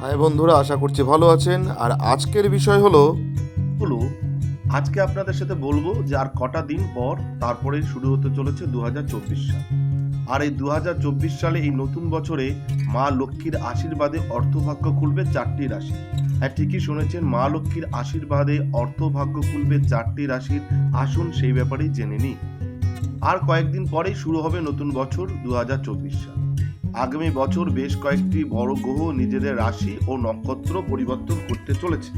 High বন্ধুরা, আশা করছি ভালো আছেন। আর আজকের বিষয় হলো হলো আজকে আপনাদের সাথে বলব যে আর কটা দিন পর তারপরেই শুরু হতে চলেছে দু হাজার চব্বিশ সাল। আর এই দু হাজার চব্বিশ সালে এই নতুন বছরে মা লক্ষ্মীর আশীর্বাদে অর্থভাগ্য খুলবে চারটি রাশি। হ্যাঁ ঠিকই শুনেছেন, মা লক্ষ্মীর আশীর্বাদে অর্থভাগ্য খুলবে চারটি রাশির। আসুন সেই ব্যাপারেই জেনে নিই। আর কয়েকদিন পরেই শুরু হবে নতুন বছর দু হাজার চব্বিশ সাল। আগামী বছর বেশ কয়েকটি বড় গ্রহ নিজেদের রাশি ও নক্ষত্র পরিবর্তন করতে চলেছে।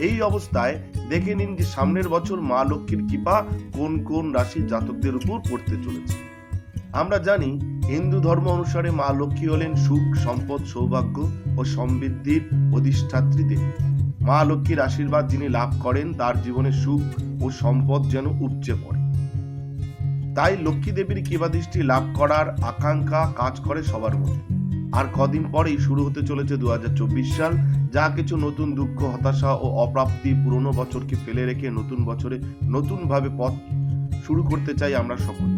এই অবস্থায় দেখে নিন যে সামনের বছর মা লক্ষ্মীর কৃপা কোন কোন রাশির জাতকদের উপর পড়তে চলেছে। আমরা জানি, হিন্দু ধর্ম অনুসারে মা লক্ষ্মী হলেন সুখ, সম্পদ, সৌভাগ্য ও সমৃদ্ধির অধিষ্ঠাত্রী দেবী মা লক্ষ্মীর আশীর্বাদ যিনি লাভ করেন, তার জীবনে সুখ ও সম্পদ যেন উপচে পড়ে। তাই লক্ষ্মী দেবীর কৃপাদৃষ্টি লাভ করার আকাঙ্ক্ষা কাজ করে সবার মধ্যে। আর কদিন পরেই শুরু হতে চলেছে দু হাজার চব্বিশ সাল। যা কিছু নতুন দুঃখ, হতাশা ও অপ্রাপ্তি পুরনো বছরকে ফেলে রেখে নতুন বছরে নতুনভাবে পথ শুরু করতে চাই আমরা সকল।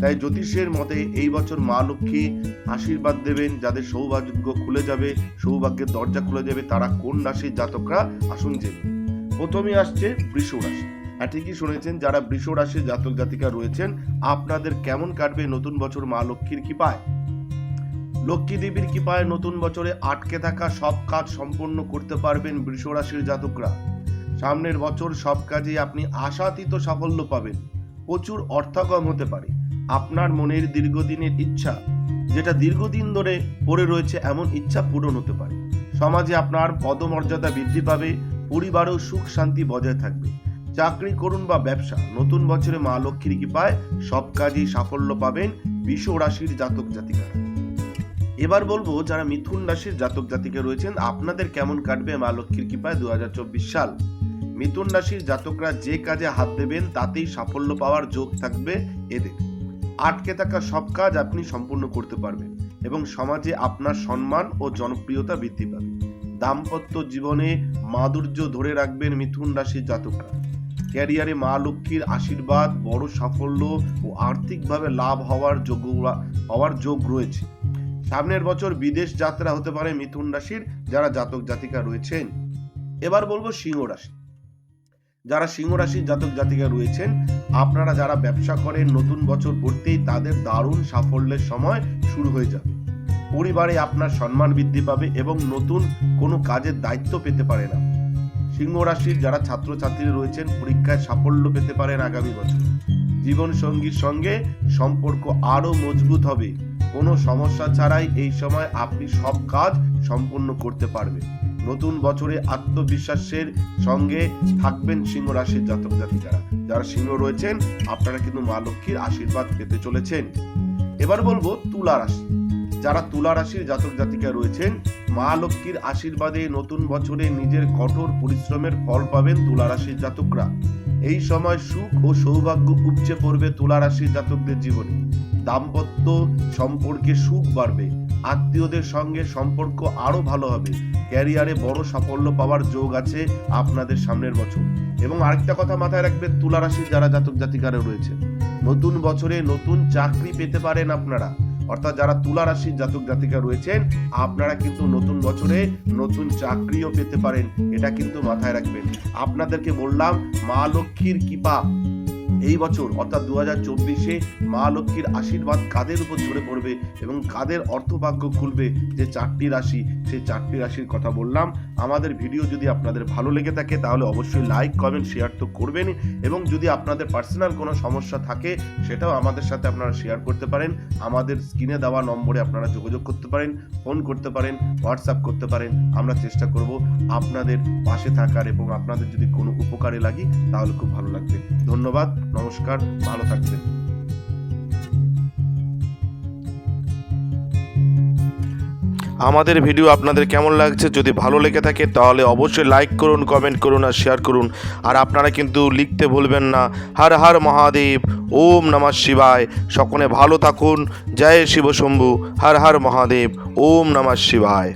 তাই জ্যোতিষের মতে এই বছর মা লক্ষ্মী আশীর্বাদ দেবেন, যাদের সৌভাগ্য খুলে যাবে, সৌভাগ্যের দরজা খুলে যাবে তারা কোন রাশির জাতকরা? আসুন জেনে। প্রথমে আসছে বৃষ রাশি। হ্যাঁ ঠিকই শুনেছেন, যারা বৃষ রাশির জাতক জাতিকা রয়েছেন, আপনাদের কেমন কাটবে নতুন বছর মা লক্ষ্মীর কৃপায়? লক্ষ্মী দেবীর কৃপায় নতুন বছরে আটকে থাকা সব কাজ সম্পন্ন করতে পারবেন বৃষ রাশির জাতকরা। সামনের বছর সব কাজে আপনি আশাতীত সাফল্য পাবেন। প্রচুর অর্থাগম হতে পারে। আপনার মনের দীর্ঘদিনের ইচ্ছা, যেটা দীর্ঘদিন ধরে পড়ে রয়েছে, এমন ইচ্ছা পূরণ হতে পারে। সমাজে আপনার পদমর্যাদা বৃদ্ধি পাবে, পরিবারেও সুখ শান্তি বজায় থাকবে। চাকরি করুন বা ব্যবসা, নতুন বছরে মা লক্ষ্মীর কৃপায় সব কাজেই সাফল্য পাবেন বিষ রাশির জাতক জাতিকারা। এবার বলব যারা মিথুন রাশির জাতক জাতিকা রয়েছেন, আপনাদের কেমন কাটবে মা লক্ষ্মীর কৃপায় দু সাল? মিথুন রাশির জাতকরা যে কাজে হাত দেবেন, তাতেই সাফল্য পাওয়ার যোগ থাকবে এদের। আটকে থাকা সব কাজ আপনি সম্পূর্ণ করতে পারবেন এবং সমাজে আপনার সম্মান ও জনপ্রিয়তা বৃদ্ধি পাবে। দাম্পত্য জীবনে মাধুর্য ধরে রাখবেন মিথুন রাশির জাতকরা। ক্যারিয়ারে মা লক্ষ্মীর আশীর্বাদ, বড় সাফল্য ও আর্থিকভাবে লাভ হওয়ার যোগ্য হওয়ার যোগ রয়েছে। সামনের বছর বিদেশ যাত্রা হতে পারে মিথুন রাশির যারা জাতক জাতিকা রয়েছেন। এবার বলব সিংহ রাশি। যারা সিংহ রাশির জাতক জাতিকা রয়েছেন, আপনারা যারা ব্যবসা করেন, নতুন বছর পড়তেই তাদের দারুণ সাফল্যের সময় শুরু হয়ে যাবে। পরিবারে আপনার সম্মান বৃদ্ধি পাবে এবং নতুন কোনো কাজের দায়িত্ব পেতে পারেন আপনি সিংহ রাশির যারা ছাত্রছাত্রী রয়েছেন, পরীক্ষায় সাফল্য পেতে পারেন আগামী বছর। জীবন সঙ্গীর সঙ্গে সম্পর্ক আরও মজবুত হবে। কোনো সমস্যা ছাড়াই এই সময় আপনি সব কাজ সম্পূর্ণ করতে পারবেন। নতুন বছরে আত্মবিশ্বাসের সঙ্গে থাকবেন সিংহ রাশির জাতক জাতিকারা। যারা সিংহ রয়েছেন, আপনারা কিন্তু মা লক্ষ্মীর আশীর্বাদ পেতে চলেছেন। এবার বলব তুলা রাশি। যারা তুলা রাশির জাতক জাতিকা রয়েছেন মা লক্ষ্মীর আশীর্বাদে নতুন বছরে নিজের কঠোর পরিশ্রমের ফল পাবেন তুলা রাশির জাতকরা। এই সময় সুখ ও সৌভাগ্য উপচে পড়বে তুলা রাশির জাতকদের জীবনে। দাম্পত্য সম্পর্কে সুখ বাড়বে। আত্মীয়দের সঙ্গে সম্পর্ক আরও ভালো হবে। ক্যারিয়ারে বড় সাফল্য পাওয়ার যোগ আছে আপনাদের সামনের বছর। এবং আরেকটা কথা মাথায় রাখবেন তুলা রাশির যারা জাতক জাতিকারা রয়েছে নতুন বছরে নতুন চাকরি পেতে পারেন আপনারা। অর্থাৎ যারা তুলা রাশির জাতক জাতিকা রয়েছেন, আপনারা কিন্তু নতুন বছরে নতুন চাকরিও পেতে পারেন, এটা কিন্তু মাথায় রাখবেন। আপনাদেরকে বললাম, মা লক্ষ্মীর কৃপা এই বছর, অর্থাৎ দু হাজার চব্বিশে মা লক্ষ্মীর আশীর্বাদ কাদের উপর ঝরে পড়বে এবং কাদের অর্থভাগ্য খুলবে যে চারটি রাশি সেই চারটি রাশির কথা বললাম। আমাদের ভিডিও যদি আপনাদের ভালো লেগে থাকে, তাহলে অবশ্যই লাইক কমেন্ট শেয়ার তো করবেনই। এবং যদি আপনাদের পার্সোনাল কোনো সমস্যা থাকে, সেটাও আমাদের সাথে আপনারা শেয়ার করতে পারেন। আমাদের স্ক্রিনে দেওয়া নম্বরে আপনারা যোগাযোগ করতে পারেন ফোন করতে পারেন হোয়াটসঅ্যাপ করতে পারেন, আমরা চেষ্টা করব আপনাদের পাশে থাকার এবং আপনাদের যদি কোনো উপকারে লাগি, তাহলে খুব ভালো লাগবে। ধন্যবাদ, নমস্কার, ভালো থাকবেন। আমাদের ভিডিও আপনাদের কেমন লাগছে? যদি ভালো লেগে থাকে, তাহলে অবশ্যই লাইক করুন কমেন্ট করুন আর শেয়ার করুন। আর আপনারা কিন্তু লিখতে ভুলবেন না। হর হর মহাদেব, ওম নমঃ শিবায়। সকলে ভালো থাকুন। জয় শিব শম্ভু হর হর মহাদেব, ওম নমঃ শিবায়।